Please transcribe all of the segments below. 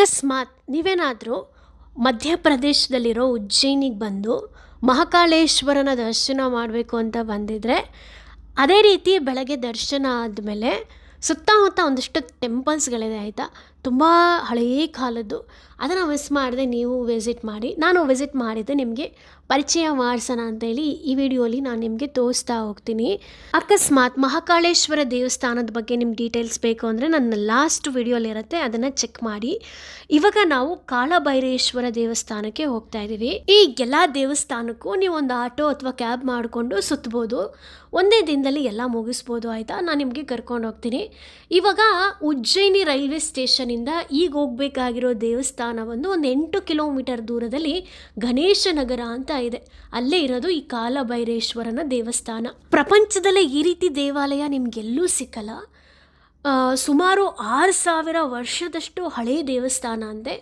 ಅಕಸ್ಮಾತ್ ನೀವೇನಾದರೂ ಮಧ್ಯಪ್ರದೇಶದಲ್ಲಿರೋ ಉಜ್ಜಯಿನಿಗೆ ಬಂದು ಮಹಾಕಾಳೇಶ್ವರನ ದರ್ಶನ ಮಾಡಬೇಕು ಅಂತ ಬಂದಿದ್ದರೆ ಅದೇ ರೀತಿ ಬೆಳಗ್ಗೆ ದರ್ಶನ ಆದಮೇಲೆ ಸುತ್ತಮುತ್ತ ಒಂದಿಷ್ಟು ಟೆಂಪಲ್ಸ್ಗಳಿದೆ ಆಯಿತಾ? ತುಂಬ ಹಳೆಯ ಕಾಲದ್ದು. ಅದನ್ನು ಮಿಸ್ ಮಾಡದೆ ನೀವು ವಿಸಿಟ್ ಮಾಡಿ. ನಾನು ವಿಸಿಟ್ ಮಾಡಿದ್ದೆ ನಿಮಗೆ ಪರಿಚಯ ಮಾಡಿಸೋಣ ಅಂತೇಳಿ ಈ ವಿಡಿಯೋಲಿ ನಾನು ನಿಮಗೆ ತೋರಿಸ್ತಾ ಹೋಗ್ತೀನಿ. ಅಕಸ್ಮಾತ್ ಮಹಾಕಾಳೇಶ್ವರ ದೇವಸ್ಥಾನದ ಬಗ್ಗೆ ನಿಮ್ಗೆ ಡೀಟೇಲ್ಸ್ ಬೇಕು ಅಂದರೆ ನನ್ನ ಲಾಸ್ಟ್ ವಿಡಿಯೋಲಿರುತ್ತೆ ಅದನ್ನು ಚೆಕ್ ಮಾಡಿ. ಇವಾಗ ನಾವು ಕಾಳಭೈರೇಶ್ವರ ದೇವಸ್ಥಾನಕ್ಕೆ ಹೋಗ್ತಾ ಇದ್ದೀವಿ ಈ ಎಲ್ಲ ದೇವಸ್ಥಾನಕ್ಕೂ ನೀವು ಒಂದು ಆಟೋ ಅಥವಾ ಕ್ಯಾಬ್ ಮಾಡಿಕೊಂಡು ಸುತ್ತಬೋದು ಒಂದೇ ದಿನದಲ್ಲಿ ಎಲ್ಲ ಮುಗಿಸ್ಬೋದು, ಆಯಿತಾ? ನಾನು ನಿಮಗೆ ಕರ್ಕೊಂಡು ಹೋಗ್ತೀನಿ. ಇವಾಗ ಉಜ್ಜಯಿನಿ ರೈಲ್ವೆ ಸ್ಟೇಷನಿಂದ ಈಗ ಹೋಗಬೇಕಾಗಿರೋ ದೇವಸ್ಥಾನ ಒಂದು ಎಂಟು ಕಿಲೋಮೀಟರ್ ದೂರದಲ್ಲಿ ಗಣೇಶ ನಗರ ಅಂತ ಇದೆ. ಅಲ್ಲೇ ಇರೋದು ಈ ಕಾಲಭೈರೇಶ್ವರನ ದೇವಸ್ಥಾನ. ಪ್ರಪಂಚದಲ್ಲೇ ಈ ರೀತಿ ದೇವಾಲಯ ನಿಮಗೆಲ್ಲೂ ಸಿಕ್ಕಲ್ಲ. ಸುಮಾರು ಆರು ಸಾವಿರ ವರ್ಷದಷ್ಟು ಹಳೆಯ ದೇವಸ್ಥಾನ ಅಂತೆ.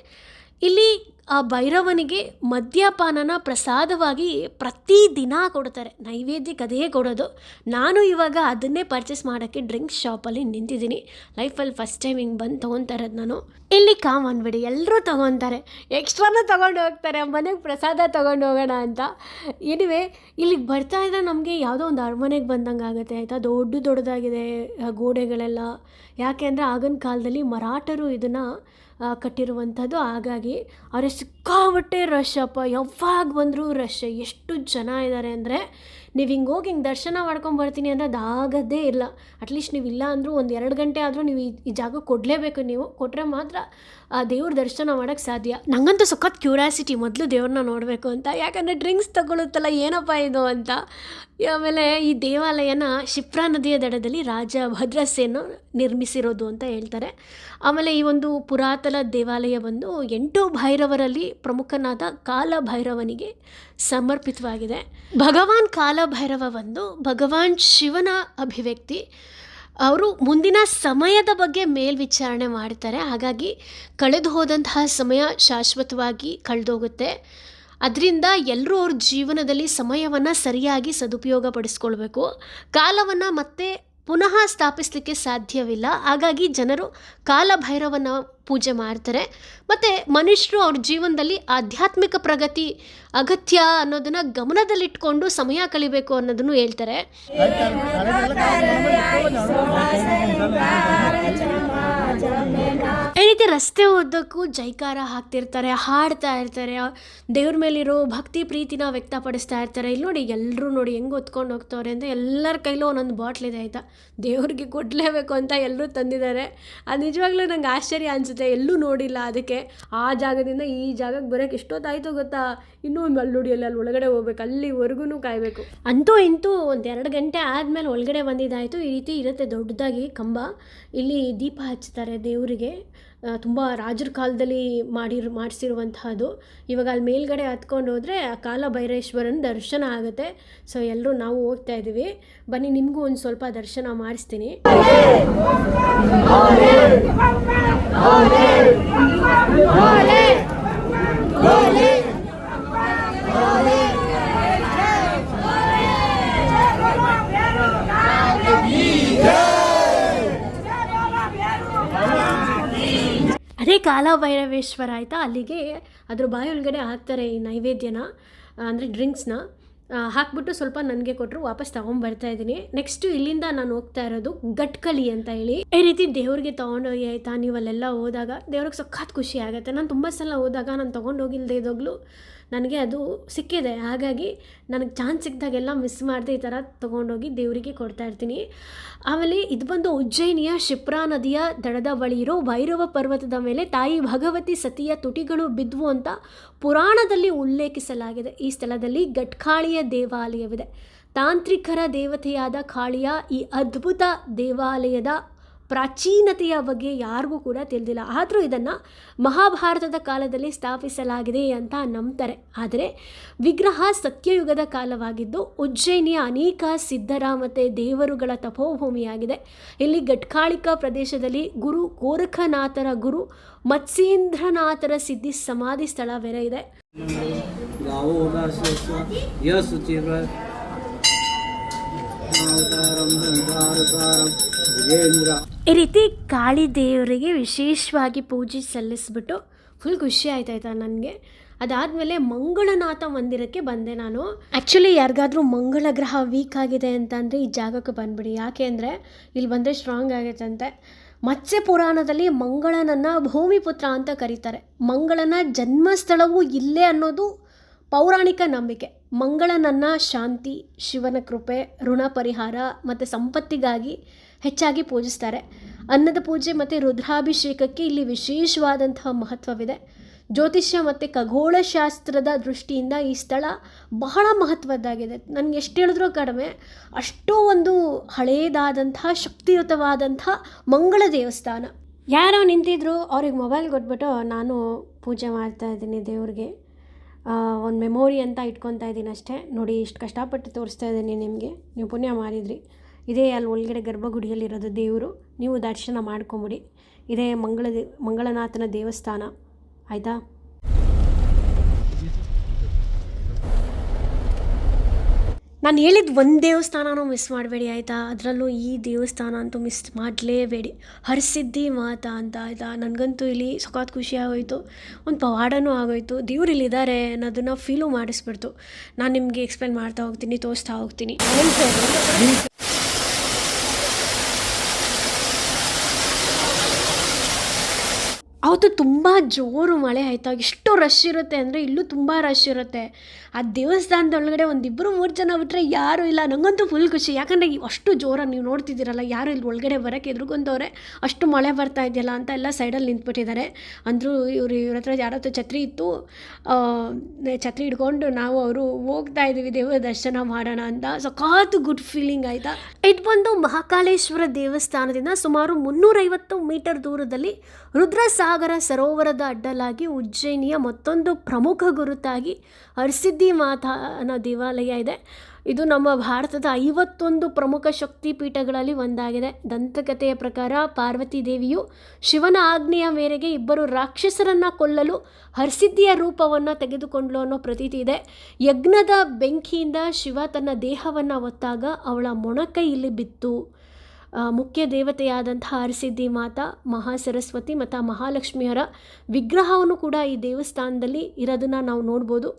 ಇಲ್ಲಿ ಆ ಭೈರವನಿಗೆ ಮದ್ಯಪಾನನ ಪ್ರಸಾದವಾಗಿ ಪ್ರತಿ ದಿನ ಕೊಡ್ತಾರೆ. ನೈವೇದ್ಯಕ್ಕೆ ಅದೇ ಕೊಡೋದು. ನಾನು ಇವಾಗ ಅದನ್ನೇ ಪರ್ಚೇಸ್ ಮಾಡೋಕ್ಕೆ ಡ್ರಿಂಕ್ಸ್ ಶಾಪಲ್ಲಿ ನಿಂತಿದ್ದೀನಿ. ಲೈಫಲ್ಲಿ ಫಸ್ಟ್ ಟೈಮ್ ಹಿಂಗೆ ಬಂದು ತೊಗೊತಾ ಇರೋದು ನಾನು. ಇಲ್ಲಿ ಕಾಮನ್ ಬಿಡಿ ಎಲ್ಲರೂ ತೊಗೊತಾರೆ. ಎಕ್ಸ್ಟ್ರಾನೂ ತೊಗೊಂಡು ಹೋಗ್ತಾರೆ, ಮನೆಗೆ ಪ್ರಸಾದ ತೊಗೊಂಡು ಹೋಗೋಣ ಅಂತ. ಎನಿವೆ ಇಲ್ಲಿಗೆ ಬರ್ತಾ ಇದ್ದರೆ ನಮಗೆ ಯಾವುದೋ ಒಂದು ಅರಮನೆಗೆ ಬಂದಂಗೆ ಆಗುತ್ತೆ, ಆಯಿತಾ? ದೊಡ್ಡ ದೊಡ್ಡದಾಗಿದೆ ಗೋಡೆಗಳೆಲ್ಲ. ಯಾಕೆ ಅಂದರೆ ಆಗಿನ ಕಾಲದಲ್ಲಿ ಮರಾಠರು ಇದನ್ನು ಕಟ್ಟಿರುವಂಥದ್ದು. ಹಾಗಾಗಿ ಅವರೇ ಸಿಕ್ಕಾಬಟ್ಟೆ ರಶ್ ಅಪ್ಪ. ಯಾವಾಗ ಬಂದರೂ ರಶ್ ಎಷ್ಟು ಜನ ಇದ್ದಾರೆ ಅಂದರೆ ನೀವು ಹಿಂಗೆ ಹೋಗಿ ಹಿಂಗೆ ದರ್ಶನ ಮಾಡ್ಕೊಂಡು ಬರ್ತೀನಿ ಅಂದರೆ ಅದಾಗದೇ ಇಲ್ಲ. ಅಟ್ಲೀಸ್ಟ್ ನೀವು ಇಲ್ಲ ಅಂದರೂ ಒಂದು ಎರಡು ಗಂಟೆ ಆದರೂ ನೀವು ಈ- ಜಾಗ ಕೊಡಲೇಬೇಕು ನೀವು. ಕೊಟ್ಟರೆ ಮಾತ್ರ, ಆ, ದೇವ್ರ ದರ್ಶನ ಮಾಡೋಕ್ಕೆ ಸಾಧ್ಯ. ನಂಗಂತೂ ಸಖತ್ ಕ್ಯೂರಿಯಾಸಿಟಿ ಮೊದಲು ದೇವ್ರನ್ನ ನೋಡಬೇಕು ಅಂತ. ಯಾಕಂದರೆ ಡ್ರಿಂಕ್ಸ್ ತಗೊಳುತ್ತಲ್ಲ ಏನಪ್ಪ ಇದು ಅಂತ. ಆಮೇಲೆ ಈ ದೇವಾಲಯನ ಶಿಪ್ರಾ ನದಿಯ ದಡದಲ್ಲಿ ರಾಜ ಭದ್ರಸೇನ ನಿರ್ಮಿಸಿರೋದು ಅಂತ ಹೇಳ್ತಾರೆ. ಆಮೇಲೆ ಈ ಒಂದು ಪುರಾತನ ದೇವಾಲಯ ಬಂದು ಎಂಟು ಭೈರವರಲ್ಲಿ ಪ್ರಮುಖನಾದ ಕಾಲಭೈರವನಿಗೆ ಸಮರ್ಪಿತವಾಗಿದೆ. ಭಗವಾನ್ ಕಾಲಭೈರವ ಬಂದು ಭಗವಾನ್ ಶಿವನ ಅಭಿವ್ಯಕ್ತಿ, ಅವರು ಮುಂದಿನ ಸಮಯದ ಬಗ್ಗೆ ಮೇಲ್ವಿಚಾರಣೆ ಮಾಡ್ತಾರೆ. ಹಾಗಾಗಿ ಕಳೆದು ಹೋದಂತಹ ಸಮಯ ಶಾಶ್ವತವಾಗಿ ಕಳೆದೋಗುತ್ತೆ. ಅದರಿಂದ ಎಲ್ಲರೂ ಅವ್ರ ಜೀವನದಲ್ಲಿ ಸಮಯವನ್ನು ಸರಿಯಾಗಿ ಸದುಪಯೋಗ ಪಡಿಸ್ಕೊಳ್ಬೇಕು ಕಾಲವನ್ನು ಮತ್ತೆ ಪುನಃ ಸ್ಥಾಪಿಸಲಿಕ್ಕೆ ಸಾಧ್ಯವಿಲ್ಲ ಹಾಗಾಗಿ ಜನರು ಕಾಲಭೈರವನ ಪೂಜೆ ಮಾಡ್ತಾರೆ ಮತ್ತು ಮನುಷ್ಯರು ಅವ್ರ ಜೀವನದಲ್ಲಿ ಆಧ್ಯಾತ್ಮಿಕ ಪ್ರಗತಿ ಅಗತ್ಯ ಅನ್ನೋದನ್ನು ಗಮನದಲ್ಲಿಟ್ಕೊಂಡು ಸಮಯ ಕಳಿಬೇಕು ಅನ್ನೋದನ್ನು ಹೇಳ್ತಾರೆ ರೀತಿ ರಸ್ತೆ ಉದ್ದಕ್ಕೂ ಜೈಕಾರ ಹಾಕ್ತಿರ್ತಾರೆ, ಹಾಡ್ತಾ ಇರ್ತಾರೆ, ದೇವ್ರ ಮೇಲಿರೋ ಭಕ್ತಿ ಪ್ರೀತಿನ ವ್ಯಕ್ತಪಡಿಸ್ತಾ ಇರ್ತಾರೆ. ಇಲ್ಲಿ ನೋಡಿ ಎಲ್ಲರೂ ನೋಡಿ ಹೆಂಗೆ ಹೊತ್ಕೊಂಡು ಹೋಗ್ತವ್ರೆ ಅಂತ ಎಲ್ಲರ ಕೈಲೂ ಒಂದೊಂದು ಬಾಟ್ಲಿದೆ ಆಯಿತಾ? ದೇವ್ರಿಗೆ ಕೊಡಲೇಬೇಕು ಅಂತ ಎಲ್ಲರೂ ತಂದಿದ್ದಾರೆ. ಅದು ನಿಜವಾಗ್ಲೂ ನಂಗೆ ಆಶ್ಚರ್ಯ ಅನಿಸುತ್ತೆ, ಎಲ್ಲೂ ನೋಡಿಲ್ಲ ಅದಕ್ಕೆ. ಆ ಜಾಗದಿಂದ ಈ ಜಾಗಕ್ಕೆ ಬರೋಕ್ಕೆ ಎಷ್ಟೊತ್ತಾಯಿತು ಗೊತ್ತಾ? ಇನ್ನೂ ಒಂದು ಅಲ್ಲಿ ನೋಡಿ, ಅಲ್ಲಿ ಒಳಗಡೆ ಹೋಗ್ಬೇಕು ಅಲ್ಲಿವರೆಗೂ ಕಾಯಬೇಕು. ಅಂತೂ ಇಂತೂ ಒಂದು ಎರಡು ಗಂಟೆ ಆದಮೇಲೆ ಒಳಗಡೆ ಬಂದಿದ್ದಾಯಿತು. ಈ ರೀತಿ ಇರುತ್ತೆ ದೊಡ್ಡದಾಗಿ ಕಂಬ. ಇಲ್ಲಿ ದೀಪ ಹಚ್ತಾರೆ ದೇವರಿಗೆ. ತುಂಬ ರಾಜರ ಕಾಲದಲ್ಲಿ ಮಾಡಿರ್, ಮಾಡಿಸಿರುವಂತಹದ್ದು. ಇವಾಗ ಅಲ್ಲಿ ಮೇಲ್ಗಡೆ ಹತ್ಕೊಂಡು ಹೋದರೆ ಆ ಕಾಲ ಭೈರೇಶ್ವರನ ದರ್ಶನ ಆಗುತ್ತೆ. ಸೊ ಎಲ್ಲರೂ ನಾವು ಹೋಗ್ತಾ ಇದ್ದೀವಿ. ಬನ್ನಿ, ನಿಮಗೂ ಒಂದು ಸ್ವಲ್ಪ ದರ್ಶನ ಮಾಡಿಸ್ತೀನಿ. ಅದೇ ಕಾಲಭೈರವೇಶ್ವರ ಆಯಿತಾ? ಅಲ್ಲಿಗೆ ಅದ್ರ ಬಾಯಿ ಒಳಗಡೆ ಹಾಕ್ತಾರೆ ಈ ನೈವೇದ್ಯನ ಅಂದರೆ ಡ್ರಿಂಕ್ಸ್ನ ಹಾಕ್ಬಿಟ್ಟು ಸ್ವಲ್ಪ ನನಗೆ ಕೊಟ್ಟರು ವಾಪಸ್ ತೊಗೊಂಬರ್ತಾ ಇದ್ದೀನಿ. ನೆಕ್ಸ್ಟು ಇಲ್ಲಿಂದ ನಾನು ಹೋಗ್ತಾ ಇರೋದು ಗಟ್ಕಳಿ ಅಂತ ಹೇಳಿ. ಈ ರೀತಿ ದೇವ್ರಿಗೆ ತೊಗೊಂಡೋಗಿ ಆಯಿತಾ? ನೀವು ಅಲ್ಲೆಲ್ಲ ಹೋದಾಗ ದೇವ್ರಿಗೆ ಸಖತ್ ಖುಷಿ ಆಗುತ್ತೆ. ನಾನು ತುಂಬ ಸಲ ಹೋದಾಗ ನಾನು ತೊಗೊಂಡೋಗಿಲ್ದೇ ಇದ್ದಾಗಲೂ. ನನಗೆ ಅದು ಸಿಕ್ಕಿದೆ. ಹಾಗಾಗಿ ನನಗೆ ಚಾನ್ಸ್ ಸಿಕ್ಕಿದಾಗೆಲ್ಲ ಮಿಸ್ ಮಾಡದೆ ಈ ಥರ ತೊಗೊಂಡೋಗಿ ದೇವರಿಗೆ ಕೊಡ್ತಾ ಇರ್ತೀನಿ. ಆಮೇಲೆ ಇದು ಬಂದು ಉಜ್ಜಯಿನಿಯ ಶಿಪ್ರಾ ನದಿಯ ದಡದ ಬಳಿ ಇರೋ ಭೈರವ ಪರ್ವತದ ಮೇಲೆ ತಾಯಿ ಭಗವತಿ ಸತಿಯ ತುಟಿಗಳು ಬಿದ್ವು ಅಂತ ಪುರಾಣದಲ್ಲಿ ಉಲ್ಲೇಖಿಸಲಾಗಿದೆ. ಈ ಸ್ಥಳದಲ್ಲಿ ಗಟ್ಕಾಳಿಯ ದೇವಾಲಯವಿದೆ. ತಾಂತ್ರಿಕರ ದೇವತೆಯಾದ ಕಾಳಿಯ ಈ ಅದ್ಭುತ ದೇವಾಲಯದ ಪ್ರಾಚೀನತೆಯ ಬಗ್ಗೆ ಯಾರಿಗೂ ಕೂಡ ತಿಳಿದಿಲ್ಲ. ಆದರೂ ಇದನ್ನು ಮಹಾಭಾರತದ ಕಾಲದಲ್ಲಿ ಸ್ಥಾಪಿಸಲಾಗಿದೆ ಅಂತ ನಂಬ್ತಾರೆ. ಆದರೆ ವಿಗ್ರಹ ಸತ್ಯಯುಗದ ಕಾಲವಾಗಿದ್ದು ಉಜ್ಜಯಿನಿಯ ಅನೇಕ ಸಿದ್ಧರ ಮತ್ತು ದೇವರುಗಳ ತಪೋಭೂಮಿಯಾಗಿದೆ. ಇಲ್ಲಿ ಗಟ್ಕಾಳಿಕಾ ಪ್ರದೇಶದಲ್ಲಿ ಗುರು ಗೋರಖನಾಥರ ಗುರು ಮತ್ಸೇಂದ್ರನಾಥರ ಸಿದ್ಧಿ ಸಮಾಧಿ ಸ್ಥಳ ಬೇರೆ ಇದೆ. ಈ ರೀತಿ ಕಾಳಿ ದೇವರಿಗೆ ವಿಶೇಷವಾಗಿ ಪೂಜೆ ಸಲ್ಲಿಸ್ಬಿಟ್ಟು ಫುಲ್ ಖುಷಿ ಆಯ್ತಾಯ್ತಾ ನನಗೆ. ಅದಾದಮೇಲೆ ಮಂಗಳನಾಥ ಮಂದಿರಕ್ಕೆ ಬಂದೆ ನಾನು. ಆ್ಯಕ್ಚುಲಿ ಯಾರಿಗಾದರೂ ಮಂಗಳ ಗ್ರಹ ವೀಕ್ ಆಗಿದೆ ಅಂತಂದರೆ ಈ ಜಾಗಕ್ಕೆ ಬಂದ್ಬಿಡಿ. ಯಾಕೆ ಅಂದರೆ ಇಲ್ಲಿ ಬಂದರೆ ಸ್ಟ್ರಾಂಗ್ ಆಗೈತಂತೆ ಮತ್ಸ್ಯ ಪುರಾಣದಲ್ಲಿ ಮಂಗಳನನ್ನು ಭೂಮಿಪುತ್ರ ಅಂತ ಕರೀತಾರೆ. ಮಂಗಳನ ಜನ್ಮಸ್ಥಳವೂ ಇಲ್ಲೇ ಅನ್ನೋದು ಪೌರಾಣಿಕ ನಂಬಿಕೆ. ಮಂಗಳನನ್ನ ಶಾಂತಿ, ಶಿವನ ಕೃಪೆ, ಋಣ ಪರಿಹಾರ ಮತ್ತು ಸಂಪತ್ತಿಗಾಗಿ ಹೆಚ್ಚಾಗಿ ಪೂಜಿಸ್ತಾರೆ. ಅನ್ನದ ಪೂಜೆ ಮತ್ತು ರುದ್ರಾಭಿಷೇಕಕ್ಕೆ ಇಲ್ಲಿ ವಿಶೇಷವಾದಂತಹ ಮಹತ್ವವಿದೆ. ಜ್ಯೋತಿಷ್ಯ ಮತ್ತು ಖಗೋಳಶಾಸ್ತ್ರದ ದೃಷ್ಟಿಯಿಂದ ಈ ಸ್ಥಳ ಬಹಳ ಮಹತ್ವದ್ದಾಗಿದೆ. ನನಗೆ ಎಷ್ಟು ಹೇಳಿದ್ರೂ ಕಡಿಮೆ. ಅಷ್ಟೋ ಒಂದು ಹಳೆಯದಾದಂತಹ ಶಕ್ತಿಯುತವಾದಂಥ ಮಂಗಳ ದೇವಸ್ಥಾನ. ಯಾರೋ ನಿಂತಿದ್ರು, ಅವ್ರಿಗೆ ಮೊಬೈಲ್ ಕೊಟ್ಬಿಟ್ಟು ನಾನು ಪೂಜೆ ಮಾಡ್ತಾ ಇದ್ದೀನಿ ದೇವ್ರಿಗೆ. ಒಂದು ಮೆಮೊರಿ ಅಂತ ಇಟ್ಕೊತಾ ಇದ್ದೀನಿ ಅಷ್ಟೇ. ನೋಡಿ, ಇಷ್ಟು ಕಷ್ಟಪಟ್ಟು ತೋರಿಸ್ತಾ ಇದ್ದೀನಿ ನಿಮಗೆ. ನೀವು ಪುಣ್ಯ ಮಾಡಿದ್ರಿ. ಇದೇ ಅಲ್ಲಿ ಒಳಗಡೆ ಗರ್ಭಗುಡಿಯಲ್ಲಿರೋದು ದೇವರು. ನೀವು ದರ್ಶನ ಮಾಡ್ಕೊಂಬಿಡಿ. ಇದೇ ಮಂಗಳ ಮಂಗಳನಾಥನ ದೇವಸ್ಥಾನ. ಆಯಿತಾ? ನಾನು ಹೇಳಿದ ಒಂದು ದೇವಸ್ಥಾನನೂ ಮಿಸ್ ಮಾಡಬೇಡಿ ಆಯಿತಾ? ಅದರಲ್ಲೂ ಈ ದೇವಸ್ಥಾನ ಅಂತೂ ಮಿಸ್ ಮಾಡಲೇಬೇಡಿ. ಹರಿಸಿದ್ದಿ ಮಾತಾ ಅಂತ ಆಯಿತಾ? ನನಗಂತೂ ಇಲ್ಲಿ ಸಖತ್ ಖುಷಿ ಆಗೋಯ್ತು. ಒಂದು ಪವಾಡನೂ ಆಗೋಯ್ತು. ದೇವ್ರು ಇಲ್ಲಿದ್ದಾರೆ ಅನ್ನೋದನ್ನು ಫೀಲು ಮಾಡಿಸ್ಬಿಡ್ತು. ನಾನು ನಿಮಗೆ ಎಕ್ಸ್ಪ್ಲೇನ್ ಮಾಡ್ತಾ ಹೋಗ್ತೀನಿ, ತೋರಿಸ್ತಾ ಹೋಗ್ತೀನಿ. ಅವತ್ತು ತುಂಬ ಜೋರು ಮಳೆ ಆಯಿತಾ. ಎಷ್ಟು ರಶ್ ಇರುತ್ತೆ ಅಂದರೆ ಇಲ್ಲೂ ತುಂಬ ರಶ್ ಇರುತ್ತೆ. ಆ ದೇವಸ್ಥಾನದೊಳಗಡೆ ಒಂದಿಬ್ಬರು ಮೂರು ಜನ ಬಿಟ್ಟರೆ ಯಾರೂ ಇಲ್ಲ. ನನಗಂತೂ ಫುಲ್ ಖುಷಿ. ಯಾಕಂದರೆ ಅಷ್ಟು ಜೋರಾಗಿ ನೀವು ನೋಡ್ತಿದ್ದೀರಲ್ಲ, ಯಾರು ಇಲ್ಲಿ ಒಳಗಡೆ ಬರೋಕ್ಕೆ ಎದುರುಗೊಂದವ್ರೆ ಅಷ್ಟು ಮಳೆ ಬರ್ತಾ ಇದೆಯಲ್ಲ ಅಂತ ಎಲ್ಲ ಸೈಡಲ್ಲಿ ನಿಂತ್ಬಿಟ್ಟಿದ್ದಾರೆ. ಅಂದರೂ ಇವರು ಇವ್ರ ಹತ್ರ ಯಾರ ಹತ್ರ ಛತ್ರಿ ಇತ್ತು. ಛತ್ರಿ ಹಿಡ್ಕೊಂಡು ನಾವು ಅವರು ಹೋಗ್ತಾ ಇದ್ದೀವಿ ದೇವರ ದರ್ಶನ ಮಾಡೋಣ ಅಂತ. ಸಖಾತು ಗುಡ್ ಫೀಲಿಂಗ್ ಆಯಿತಾ? ಇದು ಬಂದು ಮಹಾಕಾಲೇಶ್ವರ ದೇವಸ್ಥಾನದಿಂದ ಸುಮಾರು ಮುನ್ನೂರೈವತ್ತು ಮೀಟರ್ ದೂರದಲ್ಲಿ ರುದ್ರಸಾಗರ ಸರೋವರದ ಅಡ್ಡಲಾಗಿ ಉಜ್ಜಯಿನಿಯ ಮತ್ತೊಂದು ಪ್ರಮುಖ ಗುರುತಾಗಿ ಹರಸಿದ್ಧಿ ಮಾತಾನ ದೇವಾಲಯ ಇದೆ. ಇದು ನಮ್ಮ ಭಾರತದ ಐವತ್ತೊಂದು ಪ್ರಮುಖ ಶಕ್ತಿ ಪೀಠಗಳಲ್ಲಿ ಒಂದಾಗಿದೆ. ದಂತಕಥೆಯ ಪ್ರಕಾರ ಪಾರ್ವತಿ ದೇವಿಯು ಶಿವನ ಆಜ್ಞೆಯ ಮೇರೆಗೆ ಇಬ್ಬರು ರಾಕ್ಷಸರನ್ನ ಕೊಲ್ಲಲು ಹರಸಿದ್ಧಿಯ ರೂಪವನ್ನು ತೆಗೆದುಕೊಂಡ್ಲು ಅನ್ನೋ ಪ್ರತೀತಿ ಇದೆ. ಯಜ್ಞದ ಬೆಂಕಿಯಿಂದ ಶಿವ ತನ್ನ ದೇಹವನ್ನು ಒತ್ತಾಗ ಅವಳ ಮೊಣಕೈ ಇಲ್ಲಿ ಬಿತ್ತು. ಮುಖ್ಯ ದೇವತೆಯಾದಂತಹ ಅರಸಿದ್ಧಿ ಮಾತಾ, ಮಹಾಸರಸ್ವತಿ ಮತ್ತು ಮಹಾಲಕ್ಷ್ಮಿಯರ ವಿಗ್ರಹವನ್ನು ಕೂಡ ಈ ದೇವಸ್ಥಾನದಲ್ಲಿ ಇರೋದನ್ನು ನಾವು ನೋಡ್ಬೋದು.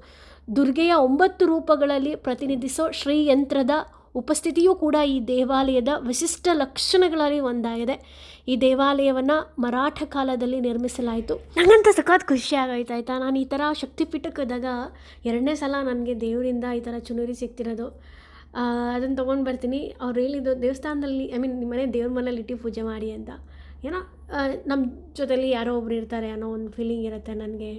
ದುರ್ಗೆಯ ಒಂಬತ್ತು ರೂಪಗಳಲ್ಲಿ ಪ್ರತಿನಿಧಿಸೋ ಶ್ರೀಯಂತ್ರದ ಉಪಸ್ಥಿತಿಯೂ ಕೂಡ ಈ ದೇವಾಲಯದ ವಿಶಿಷ್ಟ ಲಕ್ಷಣಗಳಲ್ಲಿ ಒಂದಾಗಿದೆ. ಈ ದೇವಾಲಯವನ್ನು ಮರಾಠ ಕಾಲದಲ್ಲಿ ನಿರ್ಮಿಸಲಾಯಿತು. ನನಗಂತ ಸಖತ್ ಖುಷಿ ಆಯಿತಾ? ನಾನು ಈ ಥರ ಶಕ್ತಿಪೀಠಕ್ಕೆ ಹೋದಾಗ ಎರಡನೇ ಸಲ ನನಗೆ ದೇವರಿಂದ ಈ ಥರ ಚುನರಿ ಸಿಗ್ತಿರೋದು. ಅದನ್ನು ತೊಗೊಂಡು ಬರ್ತೀನಿ. ಅವ್ರು ಹೇಳಿದ್ದು ದೇವಸ್ಥಾನದಲ್ಲಿ ಐ ಮೀನ್ ನಿಮ್ಮ ಮನೆ ದೇವ್ರ ಮನೇಲಿ ಇಟ್ಟು ಪೂಜೆ ಮಾಡಿ ಅಂತ. ಏನೋ ನಮ್ಮ ಜೊತೆಲಿ ಯಾರೋ ಒಬ್ರು ಇರ್ತಾರೆ ಅನ್ನೋ ಒಂದು ಫೀಲಿಂಗ್ ಇರುತ್ತೆ ನನಗೆ.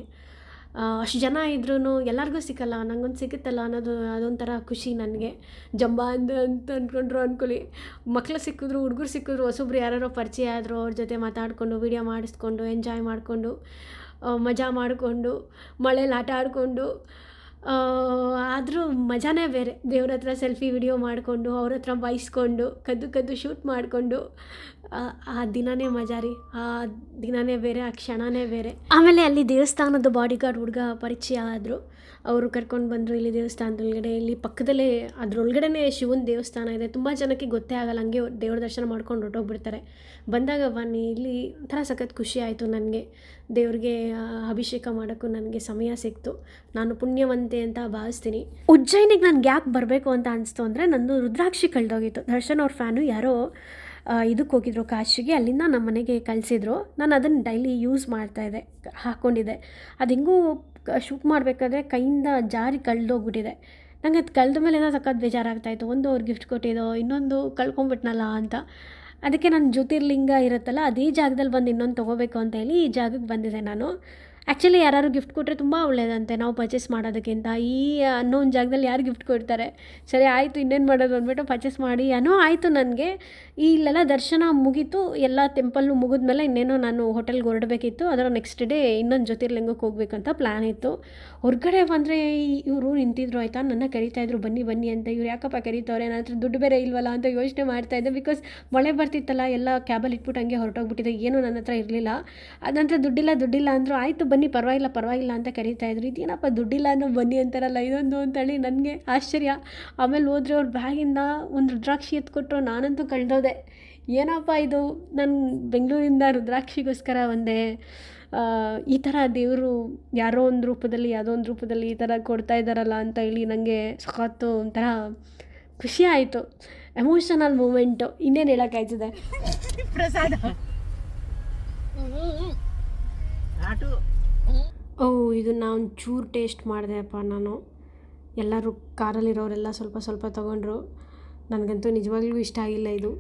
ಅಷ್ಟು ಜನ ಇದ್ರೂ ಎಲ್ಲರಿಗೂ ಸಿಕ್ಕಲ್ಲ, ನಂಗೊಂದು ಸಿಗುತ್ತಲ್ಲ ಅನ್ನೋದು, ಅದೊಂಥರ ಖುಷಿ ನನಗೆ. ಜಂಬ ಅಂದ ಅಂತ ಅಂದ್ಕೊಂಡ್ರು ಅಂದ್ಕೊಳ್ಳಿ ಮಕ್ಕಳು ಸಿಕ್ಕಿದ್ರು, ಹುಡುಗರು ಸಿಕ್ಕಿದ್ರು, ಹೊಸೊಬ್ರು ಯಾರೋ ಪರಿಚಯ ಆದರು ಅವ್ರ ಜೊತೆ ಮಾತಾಡಿಕೊಂಡು ವೀಡಿಯೋ ಮಾಡಿಸ್ಕೊಂಡು ಎಂಜಾಯ್ ಮಾಡಿಕೊಂಡು ಮಜಾ ಮಾಡಿಕೊಂಡು, ಮಳೇಲಿ ಆಟ ಆಡಿಕೊಂಡು ಆದರೂ ಮಜಾನೇ ಬೇರೆ. ದೇವ್ರ ಹತ್ರ ಸೆಲ್ಫಿ ವಿಡಿಯೋ ಮಾಡಿಕೊಂಡು ಅವ್ರ ಹತ್ರ ಬೈಸ್ಕೊಂಡು, ಕದ್ದು ಕದ್ದು ಶೂಟ್ ಮಾಡಿಕೊಂಡು ಆ ದಿನನೇ ಮಜಾರಿ ಆ ದಿನನೇ ಬೇರೆ, ಆ ಕ್ಷಣನೇ ಬೇರೆ. ಆಮೇಲೆ ಅಲ್ಲಿ ದೇವಸ್ಥಾನದ ಬಾಡಿ ಗಾರ್ಡ್ ಹುಡುಗ ಪರಿಚಯ ಆದರು. ಅವರು ಕರ್ಕೊಂಡು ಬಂದರು ಇಲ್ಲಿ ದೇವಸ್ಥಾನದೊಳಗಡೆ. ಇಲ್ಲಿ ಪಕ್ಕದಲ್ಲೇ ಅದರೊಳಗಡೆ ಶಿವನ ದೇವಸ್ಥಾನ ಇದೆ. ತುಂಬ ಜನಕ್ಕೆ ಗೊತ್ತೇ ಆಗಲ್ಲ. ಹಂಗೆ ದೇವ್ರ ದರ್ಶನ ಮಾಡ್ಕೊಂಡು ಹೊರಟೋಗ್ಬಿಡ್ತಾರೆ. ಬಂದಾಗ ಬನ್ನಿ, ಇಲ್ಲಿ ಒಂಥರ ಸಖತ್ ಖುಷಿ ಆಯಿತು ನನಗೆ. ದೇವ್ರಿಗೆ ಅಭಿಷೇಕ ಮಾಡೋಕ್ಕೂ ನನಗೆ ಸಮಯ ಸಿಕ್ತು. ನಾನು ಪುಣ್ಯವಂತೆ ಅಂತ ಭಾವಿಸ್ತೀನಿ. ಉಜ್ಜಯಿನಿಗೆ ನಾನು ಗ್ಯಾಪ್ ಬರಬೇಕು ಅಂತ ಅನಿಸ್ತು ಅಂದರೆ ನಂದು ರುದ್ರಾಕ್ಷಿ ಕಳೆದೋಗಿತ್ತು. ದರ್ಶನ್ ಅವ್ರ ಫ್ಯಾನು ಯಾರೋ ಇದಕ್ಕೆ ಹೋಗಿದ್ರು ಕಾಶಿಗೆ. ಅಲ್ಲಿಂದ ನಮ್ಮ ಮನೆಗೆ ಕಳಿಸಿದ್ರು. ನಾನು ಅದನ್ನು ಡೈಲಿ ಯೂಸ್ ಮಾಡ್ತಾಯಿದ್ದೆ ಹಾಕ್ಕೊಂಡಿದ್ದೆ ಅದು ಹೆಂಗೂ ಶೂಟ್ ಮಾಡಬೇಕಾದ್ರೆ ಕೈಯಿಂದ ಜಾರಿ ಕಳೆದೋಗ್ಬಿಟ್ಟಿದೆ. ನನಗೆ ಅದು ಕಳೆದ ಮೇಲೆ ಏನೋ ಸಖತ್ ಬೇಜಾರಾಗ್ತಾಯಿತ್ತು ಒಂದು ಅವ್ರು ಗಿಫ್ಟ್ ಕೊಟ್ಟಿದ್ದೋ, ಇನ್ನೊಂದು ಕಳ್ಕೊಂಬಿಟ್ನಲ್ಲ ಅಂತ. ಅದಕ್ಕೆ ನನ್ನ ಜ್ಯೋತಿರ್ಲಿಂಗ ಇರುತ್ತಲ್ಲ, ಅದೇ ಜಾಗದಲ್ಲಿ ಬಂದು ಇನ್ನೊಂದು ತೊಗೋಬೇಕು ಅಂತ ಹೇಳಿ ಈ ಜಾಗಕ್ಕೆ ಬಂದಿದ್ದೆ ನಾನು. ಆ್ಯಕ್ಚುಲಿ ಯಾರು ಗಿಫ್ಟ್ ಕೊಟ್ಟರೆ ತುಂಬ ಒಳ್ಳೆಯದಂತೆ ನಾವು ಪರ್ಚೇಸ್ ಮಾಡೋದಕ್ಕಿಂತ. ಈ ಅನ್ನೋ ಒಂದು ಜಾಗದಲ್ಲಿ ಯಾರು ಗಿಫ್ಟ್ ಕೊಡ್ತಾರೆ? ಸರಿ, ಆಯಿತು, ಇನ್ನೇನು ಮಾಡೋದು ಅಂದ್ಬಿಟ್ಟು ಪರ್ಚೇಸ್ ಮಾಡಿ. ಏನೋ ಆಯಿತು ನನಗೆ. ಇಲ್ಲೆಲ್ಲ ದರ್ಶನ ಮುಗೀತು. ಎಲ್ಲ ಟೆಂಪಲ್ಲು ಮುಗಿದ್ಮೇಲೆ ಇನ್ನೇನೋ ನಾನು ಹೋಟೆಲ್ಗೆ ಹೊರಡಬೇಕಿತ್ತು. ಅದರ ನೆಕ್ಸ್ಟ್ ಡೇ ಇನ್ನೊಂದು ಜ್ಯೋತಿರ್ಲಿಂಗಕ್ಕೆ ಹೋಗ್ಬೇಕಂತ ಪ್ಲ್ಯಾನ್ ಇತ್ತು. ಹೊರಗಡೆ ಬಂದರೆ ಇವರು ನಿಂತಿದ್ರು, ಆಯಿತಾ? ನನ್ನ ಕರಿತಾ ಇದ್ರು, ಬನ್ನಿ ಬನ್ನಿ ಅಂತ. ಇವ್ರು ಯಾಕಪ್ಪ ಕರೀತವ್ರೆ? ನನ್ನ ಹತ್ರ ದುಡ್ಡು ಬೇರೆ ಇಲ್ವಲ್ಲ ಅಂತ ಯೋಚನೆ ಮಾಡ್ತಾಯಿದ್ದೆ ಬಿಕಾಸ್ ಮಳೆ ಬರ್ತಿತ್ತಲ್ಲ, ಎಲ್ಲ ಕ್ಯಾಬಲ್ಲಿ ಇಟ್ಬಿಟ್ಟು ಹಂಗೆ ಹೊರಟೋಗ್ಬಿಟ್ಟಿದೆ. ಏನೂ ನನ್ನ ಹತ್ರ ಇರಲಿಲ್ಲ. ಅದಂತರ ದುಡ್ಡಿಲ್ಲ ದುಡ್ಡಿಲ್ಲ ಅಂದರು, ಆಯಿತು ಬನ್ನಿ ಪರವಾಗಿಲ್ಲ ಪರವಾಗಿಲ್ಲ ಅಂತ ಕರೀತಾ ಇದ್ರು. ಇದೇನಪ್ಪ ದುಡ್ಡಿಲ್ಲ ಅನ್ನೋ ಬನ್ನಿ ಅಂತಾರಲ್ಲ ಇದೊಂದು ಅಂತೇಳಿ ನನಗೆ ಆಶ್ಚರ್ಯ. ಆಮೇಲೆ ಹೋದ್ರೆ ಅವ್ರ ಬ್ಯಾಗಿಂದ ಒಂದು ರುದ್ರಾಕ್ಷಿ ಎತ್ಕೊಟ್ರು ನಾನಂತೂ ಕಳೆದೋದೆ. ಏನಪ್ಪ ಇದು? ನಾನು ಬೆಂಗಳೂರಿಂದ ರುದ್ರಾಕ್ಷಿಗೋಸ್ಕರ ಒಂದೇ ಆ, ಈ ಥರ ದೇವರು ಯಾರೋ ಒಂದು ರೂಪದಲ್ಲಿ ಯಾವುದೋ ಒಂದು ರೂಪದಲ್ಲಿ ಈ ಥರ ಕೊಡ್ತಾ ಇದ್ದಾರಲ್ಲ ಅಂತ ಹೇಳಿ ನನಗೆ ಸಖತ್ತು ಒಂಥರ ಖುಷಿ ಆಯಿತು. ಎಮೋಷನಲ್ ಮೂಮೆಂಟು ಇನ್ನೇನು ಹೇಳೋಕ್ಕಾಯ್ತದೆ ಪ್ರಸಾದ. ಆಟು ಓ, ಇದು ಇದನ್ನು ಒಂಚೂರು ಟೇಸ್ಟ್ ಮಾಡಿದೆಪ್ಪ ನಾನು. ಎಲ್ಲರೂ ಕಾರಲ್ಲಿರೋರೆಲ್ಲ ಸ್ವಲ್ಪ ಸ್ವಲ್ಪ ತೊಗೊಂಡ್ರು. ನನಗಂತೂ ನಿಜವಾಗ್ಲೂ ಇಷ್ಟ ಆಗಿಲ್ಲ ಇದು.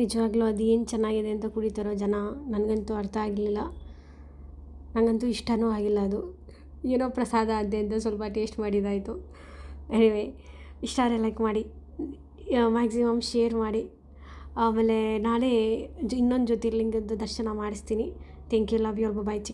ನಿಜವಾಗ್ಲೂ ಅದೇನು ಚೆನ್ನಾಗಿದೆ ಅಂತ ಕುಡಿತಾರೋ ಜನ, ನನಗಂತೂ ಅರ್ಥ ಆಗಲಿಲ್ಲ ನನಗಂತೂ ಇಷ್ಟನೂ ಆಗಿಲ್ಲ ಅದು. ಏನೋ ಪ್ರಸಾದ ಅದೇ ಅಂತ ಸ್ವಲ್ಪ ಟೇಸ್ಟ್ ಮಾಡಿದಾಯಿತು. ಎನಿವೆ ಇಷ್ಟ ಆದರೆ ಲೈಕ್ ಮಾಡಿ ಮ್ಯಾಕ್ಸಿಮಮ್ ಶೇರ್ ಮಾಡಿ. ಆಮೇಲೆ ನಾಳೆ ಇನ್ನೊಂದು ಜ್ಯೋತಿರ್ಲಿಂಗದ ದರ್ಶನ ಮಾಡಿಸ್ತೀನಿ. Thank you love you bye Chikki